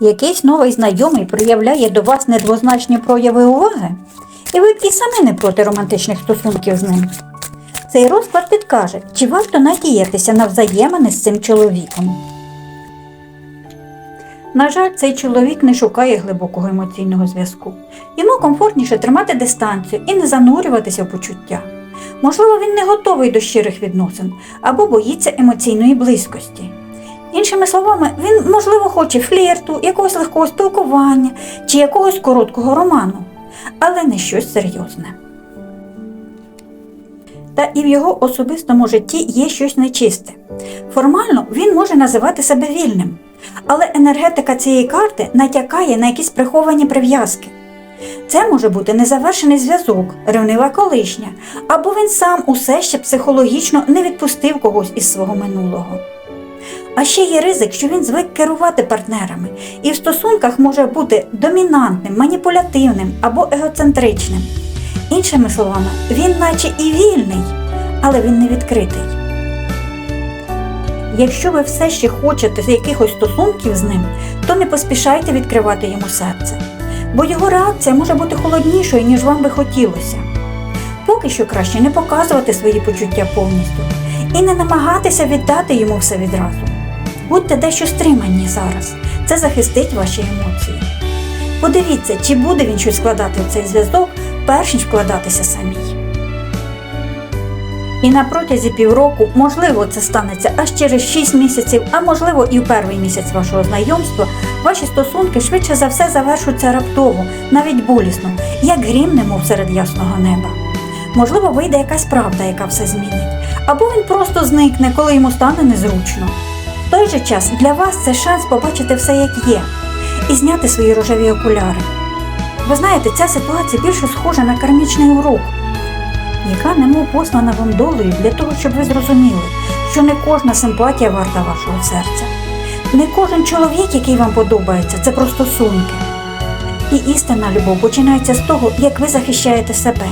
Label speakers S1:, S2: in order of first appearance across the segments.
S1: Якийсь новий знайомий проявляє до вас недвозначні прояви уваги, і ви і самі не проти романтичних стосунків з ним. Цей розклад підкаже, чи варто надіятися на взаємини з цим чоловіком. На жаль, цей чоловік не шукає глибокого емоційного зв'язку. Йому комфортніше тримати дистанцію і не занурюватися в почуття. Можливо, він не готовий до щирих відносин або боїться емоційної близькості. Іншими словами, він, можливо, хоче флірту, якогось легкого спілкування чи якогось короткого роману, але не щось серйозне. Та і в його особистому житті є щось нечисте. Формально він може називати себе вільним, але енергетика цієї карти натякає на якісь приховані прив'язки. Це може бути незавершений зв'язок, ревнива колишня, або він сам усе ще психологічно не відпустив когось із свого минулого. А ще є ризик, що він звик керувати партнерами і в стосунках може бути домінантним, маніпулятивним або егоцентричним. Іншими словами, він наче і вільний, але він не відкритий. Якщо ви все ще хочете якихось стосунків з ним, то не поспішайте відкривати йому серце, бо його реакція може бути холоднішою, ніж вам би хотілося. Поки що краще не показувати свої почуття повністю і не намагатися віддати йому все відразу. Будьте дещо стримані зараз, це захистить ваші емоції. Подивіться, чи буде він щось складати в цей зв'язок, перш ніж вкладатися самій. І на протязі півроку, можливо, це станеться аж через 6 місяців, а можливо і в перший місяць вашого знайомства, ваші стосунки швидше за все завершуються раптово, навіть болісно, як грім немов серед ясного неба. Можливо, вийде якась правда, яка все змінить, або він просто зникне, коли йому стане незручно. В той же час для вас це шанс побачити все, як є, і зняти свої рожеві окуляри. Ви знаєте, ця ситуація більше схожа на кармічний урок, яка немов послана вам долею для того, щоб ви зрозуміли, що не кожна симпатія варта вашого серця. Не кожен чоловік, який вам подобається, це про стосунки. І істинна любов починається з того, як ви захищаєте себе,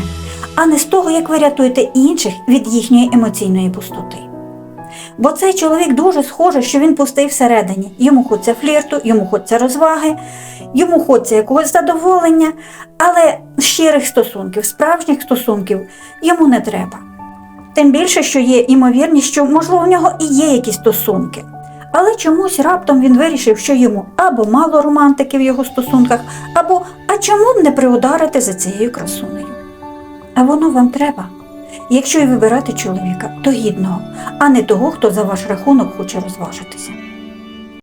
S1: а не з того, як ви рятуєте інших від їхньої емоційної пустоти. Бо цей чоловік дуже схоже, що він пустий всередині. Йому хочеться флірту, йому хочеться розваги, йому хочеться якогось задоволення, але щирих стосунків, справжніх стосунків йому не треба. Тим більше, що є імовірність, що, можливо, в нього і є якісь стосунки. Але чомусь раптом він вирішив, що йому або мало романтики в його стосунках, або а чому б не приударити за цією красунею. А воно вам треба. Якщо і вибирати чоловіка, то гідного, а не того, хто за ваш рахунок хоче розважитися.